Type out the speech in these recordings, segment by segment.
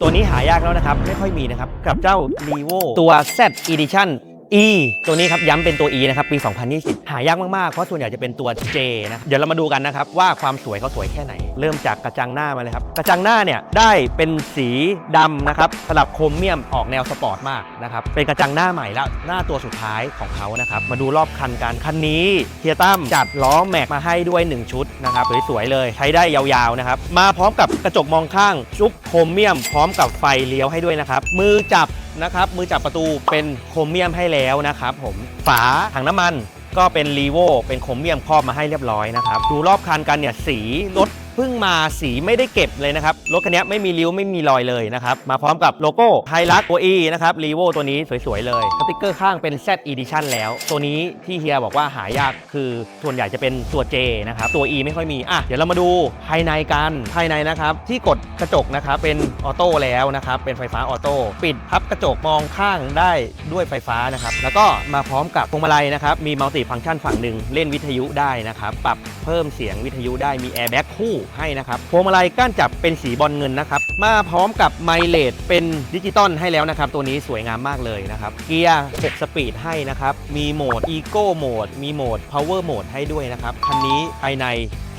ตัวนี้หายากแล้วนะครับ ไม่ค่อยมีนะครับ กับเจ้า Levo ตัว Z Edition E ตัวนี้ครับย้ำเป็นตัว E นะครับปี 2020 หายากมาก ๆ เพราะส่วนใหญ่จะเป็นตัว J นะเดี๋ยวเรามาดูกันนะครับว่าความสวยเขาสวยแค่ไหน เริ่มจากกระจังหน้ามาเลยครับ กระจังหน้าเนี่ยได้เป็นสีดำนะครับสลับโครเมียมออกแนวสปอร์ตมากนะครับเป็นกระจังหน้าใหม่แล้วหน้าตัวสุดท้ายของเขานะครับมาดูรอบคันกันคันนี้เฮียตั้มจัดล้อแม็กมาให้ด้วย 1 ชุดนะครับสวยๆเลยใช้ได้ยาวๆนะครับมาพร้อมกับกระจกมองข้างชุบโครเมียม พร้อมกับไฟเลี้ยวให้ด้วยนะครับมือจับ นะครับมือจับประตูเป็นโครเมียมให้แล้วนะครับผมฝาถังน้ำมันก็เป็นรีโวเป็นโครเมียมครอบมาให้เรียบร้อยนะครับดูรอบคันกันเนี่ยสีรถ เพิ่งมาสีไม่ได้เก็บเลยนะครับ รถคันนี้ไม่มีริ้วไม่มีรอยเลยนะครับ มาพร้อมกับโลโก้ไฮรักตัว E นะครับรีโวตัวนี้สวย ๆ เลยสติกเกอร์ข้างเป็น Z Edition แล้ว ตัวนี้ที่เฮียบอกว่าหายากคือส่วนใหญ่จะเป็นตัว J นะครับ ตัว E ไม่ค่อยมี อะ เดี๋ยวเรามาดูภายในกันภายในนะครับ ที่กดกระจกนะครับ เป็นออโต้แล้วนะครับ เป็นไฟฟ้าออโต้ปิดพับกระจกมองข้างได้ด้วยไฟฟ้านะครับแล้วก็มาพร้อมกับพวงมาลัยนะครับมีมัลติฟัง c t ชันฝั่งหนึ่งเล่นวิทยุได้นะครับปรับเพิ่มเสียงวิทยุได้มีแอร์แบ็กคู่ให้นะครับพวงมาลัยก้านจับเป็นสีบอลเงินนะครับมาพร้อมกับไมเลดเป็นดิจิตอลให้แล้วนะครับ ตัวนี้สวยงามมากเลยนะครับ เกียร์ 6 สปีดให้นะครับ มีโหมด Eco โหมด มีโหมด Power โหมดให้ด้วยนะครับ คันนี้ภายใน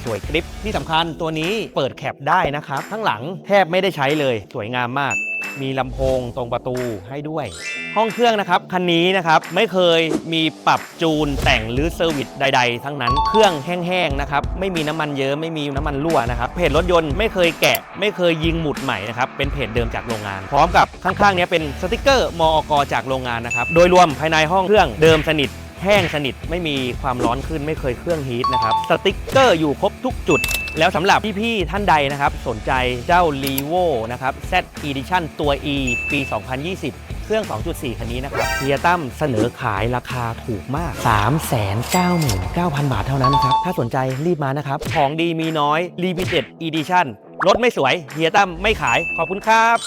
สวยกริปที่สำคัญตัวนี้เปิดแคปได้นะครับ ข้างหลังแทบไม่ได้ใช้เลย สวยงามมาก มีลำโพงตรงประตูให้ด้วย ห้องเครื่องนะครับคันนี้นะครับไม่เคยมีปรับจูนแต่งหรือเซอร์วิสใด ๆ ทั้งนั้นเครื่องแห้งๆนะครับไม่มีน้ำมันเยอะไม่มีน้ำมันรั่วนะครับเพจรถยนต์ไม่เคยแกะ ไม่เคยยิงหมุดใหม่นะครับเป็นเพจเดิมจากโรงงาน พร้อมกับข้างๆนี้เป็นสติกเกอร์มอกจากโรงงานนะครับโดยรวมภายในห้องเครื่องเดิมสนิทแห้งสนิทไม่มีความร้อนขึ้นไม่เคยเครื่องฮีทนะครับสติกเกอร์อยู่ครบทุกจุด แล้วสำหรับพี่ๆท่านใดนะครับ สนใจเจ้า r e v o นะครับ Z Edition ตัว E ปี 2020 เครื่อง 2.4 คันนี้นะครับเฮียตั้มเสนอขายราคาถูกมาก 399,000 บาทเท่านั้นนะครับ ถ้าสนใจรีบมานะครับ ของดีมีน้อย Limited Edition รถไม่สวยเฮียตั้มไม่ขายขอบคุณครับ